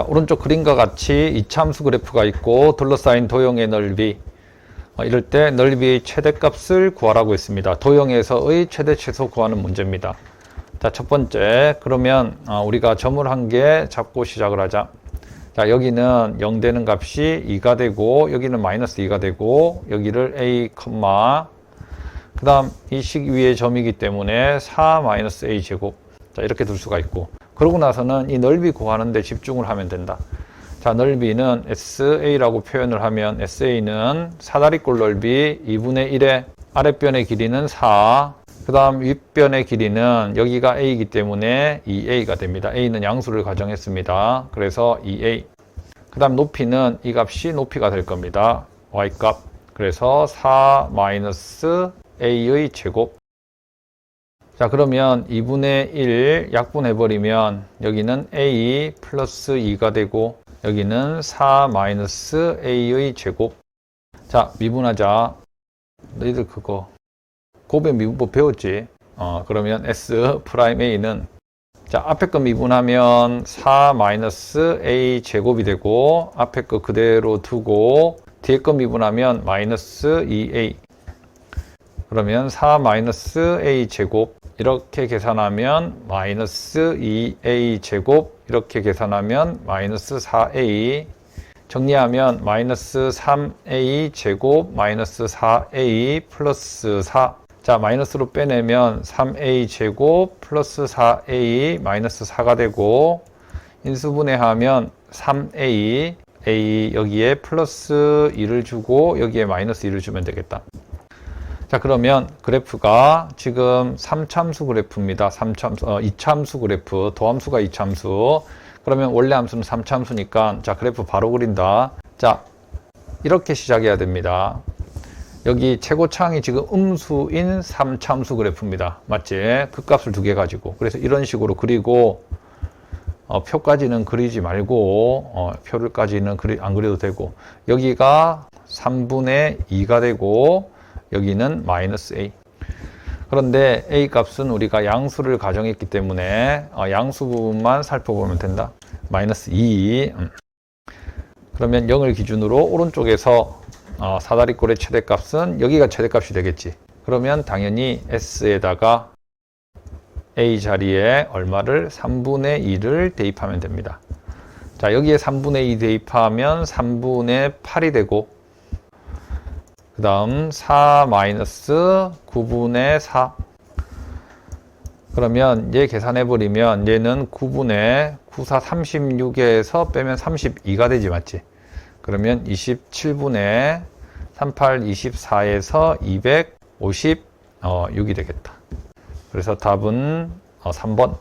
자, 오른쪽 그림과 같이 이차함수 그래프가 있고 둘러싸인 도형의 넓이 어, 이럴 때 넓이의 최대값을 구하라고 했습니다. 도형에서의 최대 최소 구하는 문제입니다. 자, 첫 번째 그러면 어, 우리가 점을 한 개 잡고 시작을 하자. 자, 여기는 0 되는 값이 2가 되고 여기는 마이너스 2가 되고 여기를 a, 그 다음 이 식 위에 점이기 때문에 4 마이너스 a 제곱 자 이렇게 둘 수가 있고 그러고 나서는 이 넓이 구하는 데 집중을 하면 된다. 자 넓이는 SA라고 표현을 하면 SA는 사다리꼴 넓이 2분의 1의 아랫변의 길이는 4 그 다음 윗변의 길이는 여기가 A이기 때문에 2A가 됩니다. A는 양수를 가정했습니다. 그래서 2A 그 다음 높이는 이 값이 높이가 될 겁니다. Y값. 그래서 4 마이너스 a의 제곱 자 그러면 2분의 1 약분해버리면 여기는 a 플러스 2가 되고 여기는 4 마이너스 a의 제곱. 자 미분하자. 너희들 그거 곱의 미분법 배웠지? 어 그러면 s 프라임 a는 자 앞에 거 미분하면 4 마이너스 a 제곱이 되고 앞에 거 그대로 두고 뒤에 거 미분하면 마이너스 2a 그러면 4 마이너스 a 제곱 이렇게 계산하면 마이너스 2a 제곱 이렇게 계산하면 마이너스 4a 정리하면 마이너스 3a 제곱 마이너스 4a 플러스 4 자, 마이너스로 빼내면 3a 제곱 플러스 4a 마이너스 4가 되고 인수분해하면 3a a 여기에 플러스 2를 주고 여기에 마이너스 2를 주면 되겠다. 자 그러면 그래프가 지금 3참수 그래프입니다. 3참수, 어, 2참수 그래프, 도함수가 2참수. 그러면 원래 함수는 3참수니까 자 그래프 바로 그린다. 자 이렇게 시작해야 됩니다. 여기 최고차항이 지금 음수인 3참수 그래프입니다. 맞지? 그 값을 두 개 가지고. 그래서 이런 식으로 그리고 어, 표까지는 그리지 말고 어, 표를까지는 그리, 안 그려도 되고 여기가 3분의 2가 되고 여기는 마이너스 a. 그런데 a 값은 우리가 양수를 가정했기 때문에 어, 양수 부분만 살펴보면 된다. 마이너스 2. 음. 그러면 0을 기준으로 오른쪽에서 어, 사다리꼴의 최대값은 여기가 최대값이 되겠지. 그러면 당연히 s에다가 a 자리에 얼마를 3분의 2를 대입하면 됩니다. 자, 여기에 3분의 2 대입하면 3분의 8이 되고 그 다음 4 마이너스 9분의 4 그러면 얘 계산해 버리면 얘는 9분의 9, 4, 36에서 빼면 32가 되지 맞지? 그러면 27분의 38, 24에서 256이 되겠다. 그래서 답은 3번